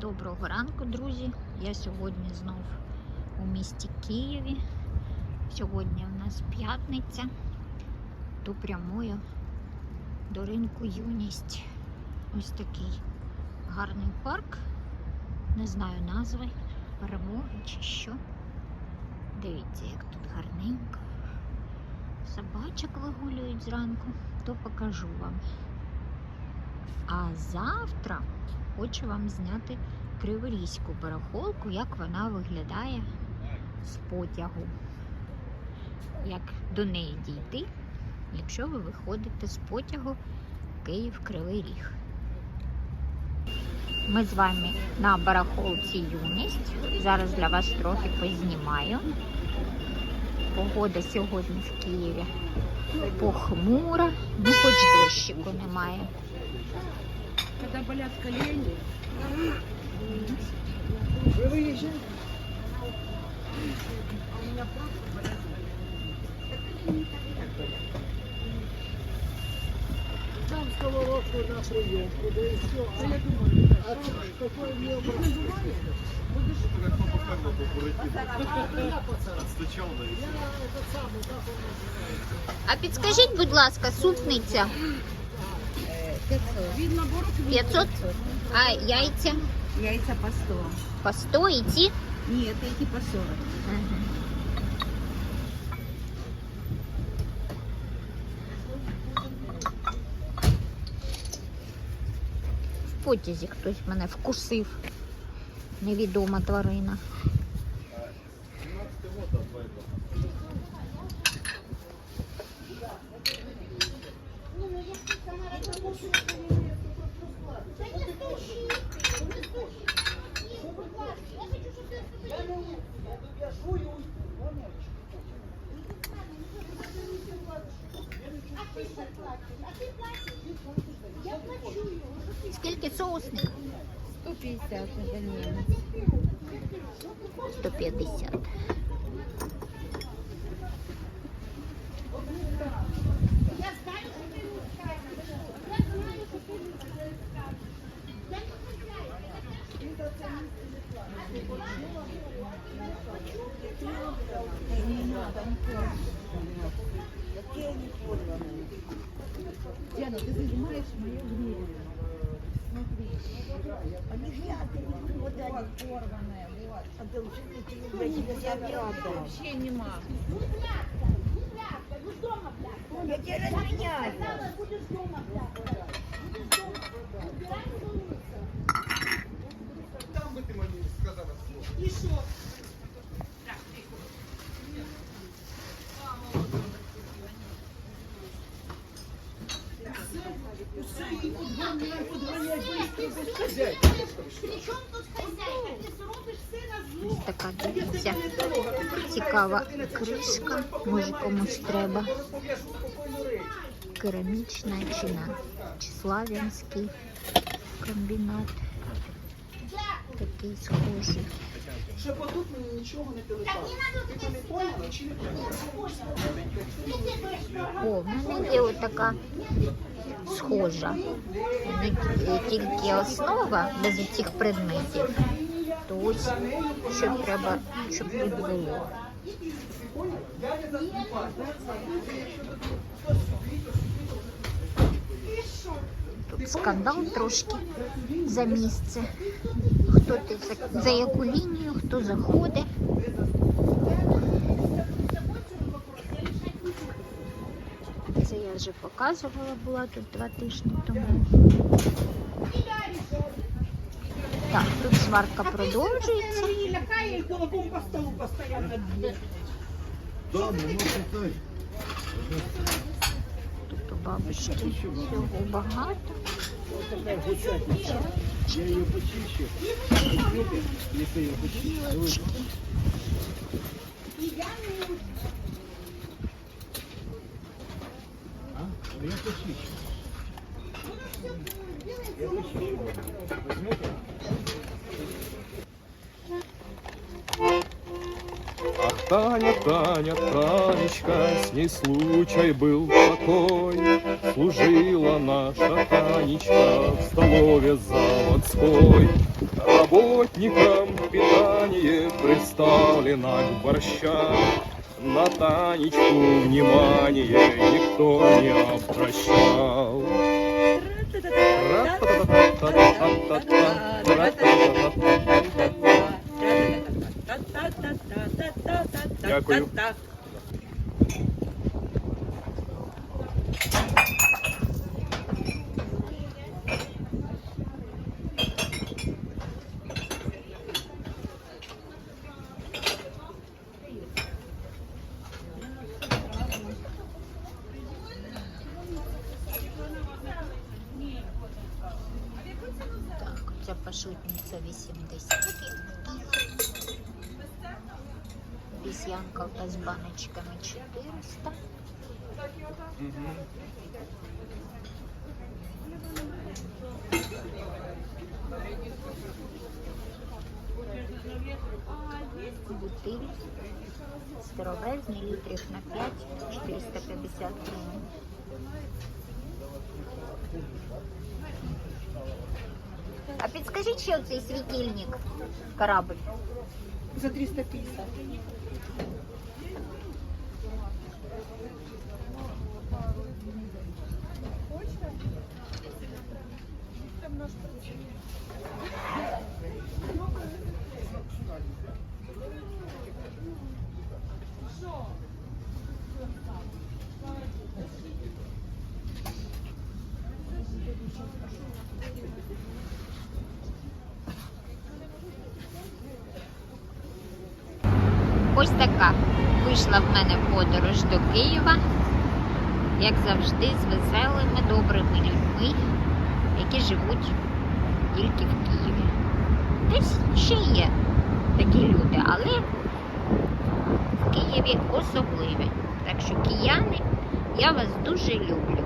Доброго ранку, друзі. Я сьогодні знов у місті Києві. Сьогодні у нас п'ятниця. То прямую до ринку юність. Ось такий гарний парк. Не знаю назви, перемоги чи що. Дивіться, як тут гарненько. Собачок вигулюють зранку, то покажу вам. А завтра хочу вам зняти криворізьку барахолку, як вона виглядає з потягу. Як до неї дійти, якщо ви виходите з потягу Київ Кривий Ріг. Ми з вами на барахолці юність. Зараз для вас трохи познімаю. Погода сьогодні в Києві похмура, ну хоч дощику немає. Когда болят колени. Вы выезжаете? А у меня просто болят Там сковородку на приемку, да и все. А я думаю, а какой мне образ? Отстучал, да, и всё. этот самый, как он называется? А підскажіть, будь ласка, супниця Вид наборов 500, а яйця Яйца по 100. по 100 і ці? Нет, эти по 40. В потязі хтось мене вкусив. Невідома тварина. Соусник? 150 это немец. 150. Диана, ты занимаешь мое время. Смотри. Они грязные, вот они порванные, вот. А должны Я вообще не могу. Я тебя разменяю. Ось така дивіться. Цікава кришка. Може комусь треба. Керамічна чи славянський комбінат. Такий схожий. Щоб отут мені нічого не телепало. Ти не поняла чи не поняла? О, в мене є отака схожа. Тільки основа без цих предметів. То ось що треба, щоб тут було. Тут скандал трошки за місце. Хто ти за, за яку лінію, хто заходить. Це я вже показувала, була тут два тижні тому. Так, тут сварка продовжується. Лякає і кулаком по столу постійно б'є. Да, ну читай. Тут у бабушки всього багато. Я ее почищу. Если я почищу. Таня, Таня, Танечка, с ней случай был такой. Служила наша Танечка в столове за заводской. Работникам питание представлено к борщам. На Танечку внимание никто не обращал. Дякую. Так, так. Так, у тебя пошутница 80 Вісянка з баночками 400. Бутиль старовезний літрів на 5 450 гривень. А підскажіть, що цей світильник корабль? За 350. Ось така вийшла в мене подорож до Києва, як завжди, з веселими, добрими людьми, які живуть тільки в Києві. Десь ще є такі люди, але в Києві особливі. Так що кияни, я вас дуже люблю.